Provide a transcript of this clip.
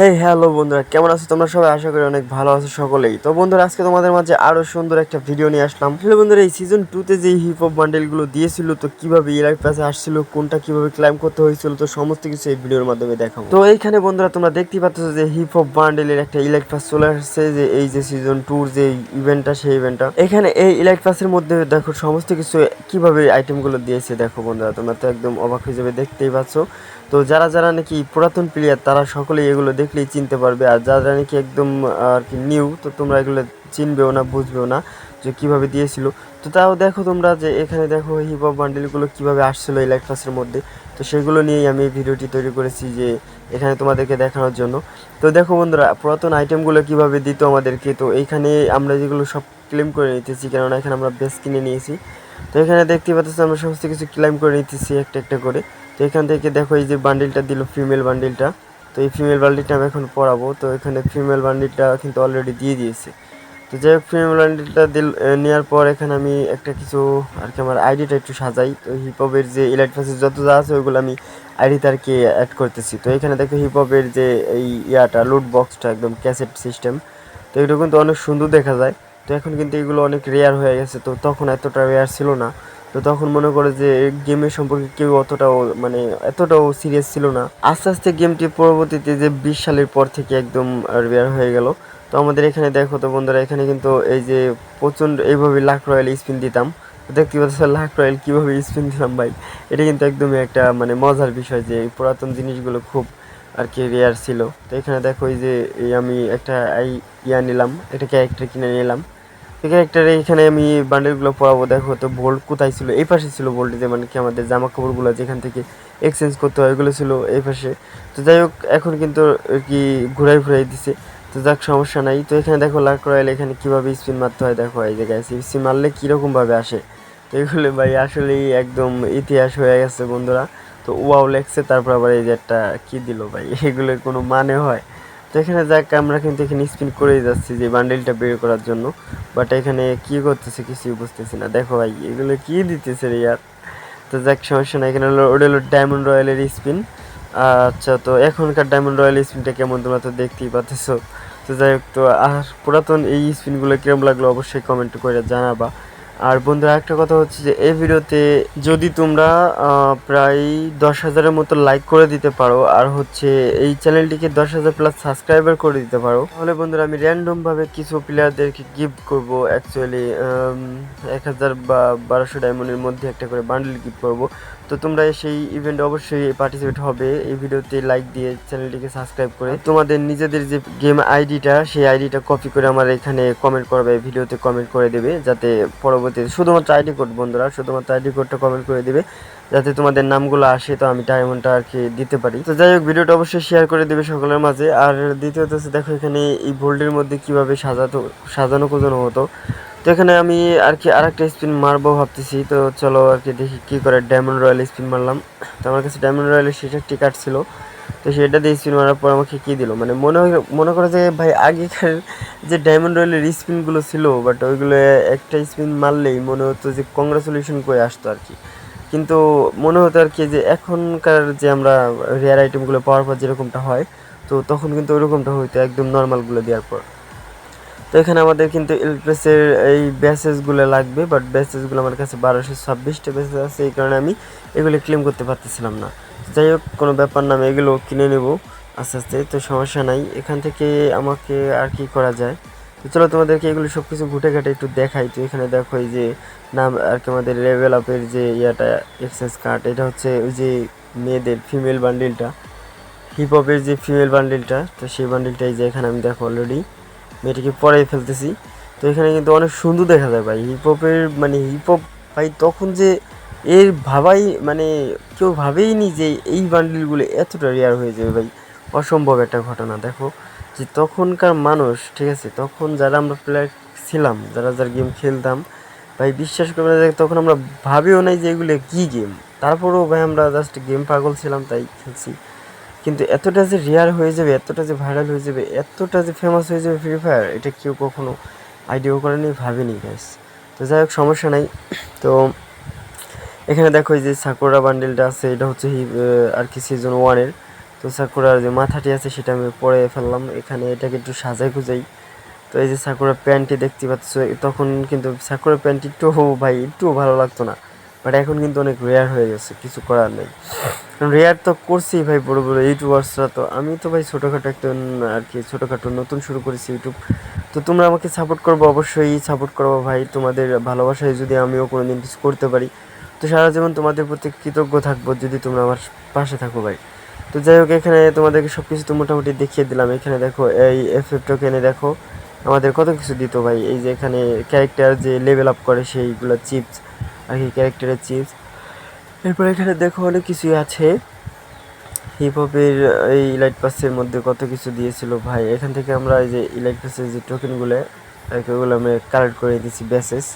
Hey hello বন্ধুরা। কেমন আছো? তোমরা সবাই আশা করি অনেক ভালো আছো সকলেই। তো বন্ধুরা, আজকে তোমাদের মাঝে আরও সুন্দর একটা ভিডিও নিয়ে আসলাম। আসলে বন্ধুরা, এই সিজন টুতে যে হিপ হপ বান্ডেলগুলো দিয়েছিল, তো কীভাবে ইলাইট পাসে আসছিল, কোনটা কীভাবে ক্লাইম করতে হয়েছিল, তো সমস্ত কিছু এই ভিডিওর মাধ্যমে দেখাবো। তো এইখানে, বন্ধুরা, তোমরা দেখতেই পাচ্ছ যে হিপ হপ বান্ডেলের একটা ইলাইট পাস চলে আসছে, যে এই যে সিজন টুর যে ইভেন্টটা সেই ইভেন্টটা এখানে এই ইলাইট পাসের মধ্যে দেখো, সমস্ত কিছু কীভাবে আইটেমগুলো দিয়েছে, দেখো বন্ধুরা, তোমরা তো একদম অবাক হয়ে যাবে, দেখতেই পাচ্ছ। তো যারা যারা নাকি পুরাতন প্লেয়ার তারা সকলেই এগুলো দেখলেই চিনতে পারবে। আর যারা নাকি একদম আর কি নিউ তো তোমরা এগুলো চিনবেও না, বুঝবেও না যে কীভাবে দিয়েছিল। তো তাও দেখো তোমরা যে এখানে দেখো হিপ হপ বান্ডেলগুলো কীভাবে আসছিল লাইট মধ্যে। তো সেগুলো নিয়েই আমি এই ভিডিওটি তৈরি করেছি যে এখানে তোমাদেরকে দেখানোর জন্য। তো দেখো বন্ধুরা, পুরাতন আইটেমগুলো কীভাবে দিত আমাদেরকে? তো এইখানে আমরা যেগুলো সব ক্লেম করে নিতেছি, কেননা এখানে আমরা বেস কিনে নিয়েছি। তো এখানে দেখতে পাচ্ছি আমরা সমস্ত কিছু ক্লাইম করে নিতেছি একটা একটা করে। তো এখান থেকে দেখো এই যে বান্ডিলটা দিল ফিমেল বান্ডিলটা তো এই ফিমেল বান্ডিলটা আমি এখন পড়াবো। তো এখানে ফিমেল বান্ডিলটা কিন্তু অলরেডি দিয়ে দিয়েছে। তো যাই হোক ফিমেল বান্ডিলটা দিল নেওয়ার পর এখানে আমি একটা কিছু আর কি আমার আইডিটা একটু সাজাই। তো হিপহপের যে ইলাইট যত যা আছে, ওইগুলো আমি আইডিতে আর কি অ্যাড করতেছি। তো এখানে দেখো হিপহপের যে এই ইয়াটা লুট বক্সটা একদম ক্যাসেট সিস্টেম তো এগুলো কিন্তু অনেক সুন্দর দেখা যায়। তো এখন কিন্তু এগুলো অনেক রেয়ার হয়ে গেছে। তো তখন এতটা রেয়ার ছিল না। তো তখন মনে করে যে গেমের সম্পর্কে কেউ অতটাও মানে এতটাও সিরিয়াস ছিল না। আস্তে আস্তে গেমটি পরবর্তীতে যে বিশ সালের পর থেকে একদম রেয়ার হয়ে গেল। তো আমাদের এখানে দেখো তো বন্ধুরা, এখানে কিন্তু এই যে প্রচণ্ড এইভাবে লাখ রয়্যাল স্পিন দিতাম। দেখতে পাচ্ছ লাখ রয়্যাল কীভাবে স্পিন দিলাম ভাই। এটা কিন্তু একদমই একটা মানে মজার বিষয় যে পুরাতন জিনিসগুলো খুব আর কি রেয়ার ছিল। তো এখানে দেখো এই যে আমি একটা ইয়া নিলাম। একটা ক্যারেক্টার কিনে নিলাম। এই ক্যারেক্টারে এখানে আমি বান্ডেলগুলো পরাবো দেখো তো বোল্ট কোথায় ছিল? এই পাশে ছিল ভোল্ট যে মানে কি আমাদের জামা কাপড়গুলো যেখান থেকে এক্সচেঞ্জ করতে হয় ওইগুলো ছিল এই পাশে। তো যাই হোক, এখন কিন্তু আর কি ঘুরাই ঘুরাই দিছে। তো যাক, সমস্যা নাই। তো এখানে দেখো লাক রয়েল এখানে কীভাবে স্পিন মারতে হয়, দেখো এই জায়গায় স্পিন মারলে কীরকমভাবে আসে? তো এগুলো ভাই আসলেই একদম ইতিহাস হয়ে গেছে বন্ধুরা। তো ওয়াও লেখছে, তারপর আবার এই যে একটা কী দিল ভাই? এগুলোর কোনো মানে হয়। তো এখানে যাক, আমরা কিন্তু এখানে স্পিন করেই যাচ্ছি যে বান্ডেলটা বের করার জন্য। বাট এখানে কি করতেছে কিছুই বুঝতেছি না। দেখো ভাই, এগুলো কি দিতেছে রে ইয়ার? তো যাক, সমস্যা না এখানে ওটা হলো ডায়মন্ড রয়্যালের স্পিন আচ্ছা তো এখনকার ডায়মন্ড রয়্যাল স্পিনটা কেমন তোমরা তো দেখতেই পাচ্ছ তো যাই হোক, তো আর পুরাতন এই স্পিনগুলো কিরম লাগল অবশ্যই কমেন্ট করে জানাবা। আর বন্ধুরা, একটা কথা হচ্ছে যে, এই ভিডিওতে যদি তোমরা প্রায় দশ হাজারের মতো লাইক করে দিতে পারো, আর হচ্ছে এই চ্যানেলটিকে দশ হাজার প্লাস সাবস্ক্রাইবার করে দিতে পারো, তাহলে বন্ধুরা আমি র্যান্ডমভাবে কিছু প্লেয়ারদেরকে গিফট করব অ্যাকচুয়ালি এক হাজার বা বারোশো ডায়মন্ডের মধ্যে একটা করে বান্ডেল গিফট করব। তো তোমরা সেই ইভেন্টে অবশ্যই পার্টিসিপেট হবে। এই ভিডিওতে লাইক দিয়ে চ্যানেলটিকে সাবস্ক্রাইব করে। তোমাদের নিজেদের যে গেম আইডিটা সেই আইডিটা কপি করে আমার এখানে কমেন্ট করবে ভিডিওতে কমেন্ট করে দেবে যাতে পরবর্তীতে শুধুমাত্র আইডি কোড বন্ধুরা শুধুমাত্র আইডি কোডটা কমেন্ট করে দেবে যাতে তোমাদের নামগুলো আসে তো আমি ডায়মন্ডটা আর কি দিতে পারি। তো যাই হোক ভিডিওটা অবশ্যই শেয়ার করে দেবে সকলের মাঝে। আর দ্বিতীয়ত হচ্ছে দেখো এখানে এই ভোল্টের মধ্যে কীভাবে সাজাতো সাজানো কোজানো হতো। তো এখানে আমি আর কি আর একটা স্পিন মারবো ভাবতেছি। তো চলো আর কি দেখি কী করে ডায়মন্ড রয়্যাল স্পিন মারলাম। তো আমার কাছে ডায়মন্ড রয়্যালের একটি কার্ড ছিল। তো সেটা দিয়ে স্পিন মারার পর আমাকে কী দিল? মানে মনে মনে করে যে ভাই আগেকার যে ডায়মন্ড রয়্যালের স্পিনগুলো ছিল বাট ওইগুলো একটা স্পিন মারলেই মনে হতো যে কংগ্রাচুলেশন করে আসতো আর কি। কিন্তু মনে হতো আর কি যে এখনকার যে আমরা রেয়ার আইটেমগুলো পাওয়ার পর যেরকমটা হয়, তো তখন কিন্তু ওইরকমটা হইতো একদম নর্মালগুলো দেওয়ার পর। তো এখানে আমাদের কিন্তু এলপ্রেসের এই ব্যাসেসগুলো লাগবে বাট ব্যাসেসগুলো আমার কাছে বারোশো ছাব্বিশটা ব্যাসেস আছে, এই কারণে আমি এগুলো ক্লেম করতে পারতেছিলাম না। যাই হোক, কোনো ব্যাপার না, আমি এগুলো কিনে নেব আস্তে আস্তে, তো সমস্যা নাই। এখান থেকে আমাকে আর কি করা যায়? তো চলো তোমাদেরকে এগুলো সব কিছু ঘুটে ঘাটে একটু দেখাই। তো এখানে দেখো এই যে নাম আর কি আমাদের লেভেল আপের যে ইয়াটা এক্সেস কার্ড এটা হচ্ছে ওই যে মেয়েদের ফিমেল বান্ডিলটা হিপ হপের যে ফিমেল বান্ডিলটা তো সেই বান্ডিলটা এই যে এখানে আমি দেখো অলরেডি মেয়েটিকে পরে ফেলতেছি। তো এখানে কিন্তু অনেক সুন্দর দেখা যায় ভাই। হিপ হপের মানে হিপ হপ ভাই তখন যে এর ভাবাই মানে কেউ ভাবেই নি যে এই বান্ডিলগুলো এতটা রেয়ার হয়ে যাবে ভাই। অসম্ভব একটা ঘটনা, দেখো। যে তখনকার মানুষ, ঠিক আছে, তখন যারা আমরা প্লেয়ার ছিলাম, যারা যারা গেম খেলতাম, ভাই বিশ্বাস করবে না তখন আমরা ভাবিও নাই যে এগুলো কী গেম তারপরেও ভাই আমরা জাস্ট গেম পাগল ছিলাম, তাই খেলছি। কিন্তু এতটা যে রেয়ার হয়ে যাবে, এতটা যে ভাইরাল হয়ে যাবে, এতটা যে ফেমাস হয়ে যাবে ফ্রি ফায়ার এটা কেউ কখনো আইডিয়াও করেনি, ভাবেনি গ্যাস তো যাই হোক, সমস্যা নাই। তো এখানে দেখো এই যে সাকুরা বান্ডেলটা আছে, এটা হচ্ছে আর কি সিজন ওয়ানের তো সাকুরার যে মাথাটি আছে, সেটা আমি পরে ফেললাম। এখানে এটাকে একটু সাজাই গুজাই। তো এই যে সাকুরা প্যান্টটি দেখতে পাচ্ছ, তখন কিন্তু সাকুরা প্যান্টটি একটু, ভাই একটু ভালো লাগতো না। বাট এখন কিন্তু অনেক রেয়ার হয়ে গেছে, কিছু করার নেই। রেয়ার তো করছি ভাই বড় বড় ইউটিউবার্সরা তো। আমি তো ভাই ছোটোখাটো একটা আর কি, ছোটোখাটো নতুন শুরু করেছি ইউটিউব তো তোমরা আমাকে সাপোর্ট করব, অবশ্যই সাপোর্ট করব ভাই। তোমাদের ভালোবাসায় যদি আমিও কোনোদিন কিছু করতে পারি। তো সারা জীবন তোমাদের প্রতি কৃতজ্ঞ থাকব যদি তোমরা আমার পাশে থাকো ভাই। তো যাই হোক, এখানে তোমাদেরকে সব কিছু তো মোটামুটি দেখিয়ে দিলাম। এখানে দেখো, এই এফেক্টটাকে এনে দেখো, আমাদের কত কিছু দিত ভাই। এই যে এখানে ক্যারেক্টার যে লেভেল আপ করে সেইগুলো চিপস আর কি ক্যারেক্টারের চিপস এরপর এখানে দেখো অনেক কিছুই আছে। হিপ হপের এই ইলাইট পাসের মধ্যে কত কিছু দিয়েছিল ভাই। এখান থেকে আমরা এই যে ইলাইট পাসের যে টোকেনগুলো ওগুলো আমি কালেক্ট করে দিয়েছি বেসেস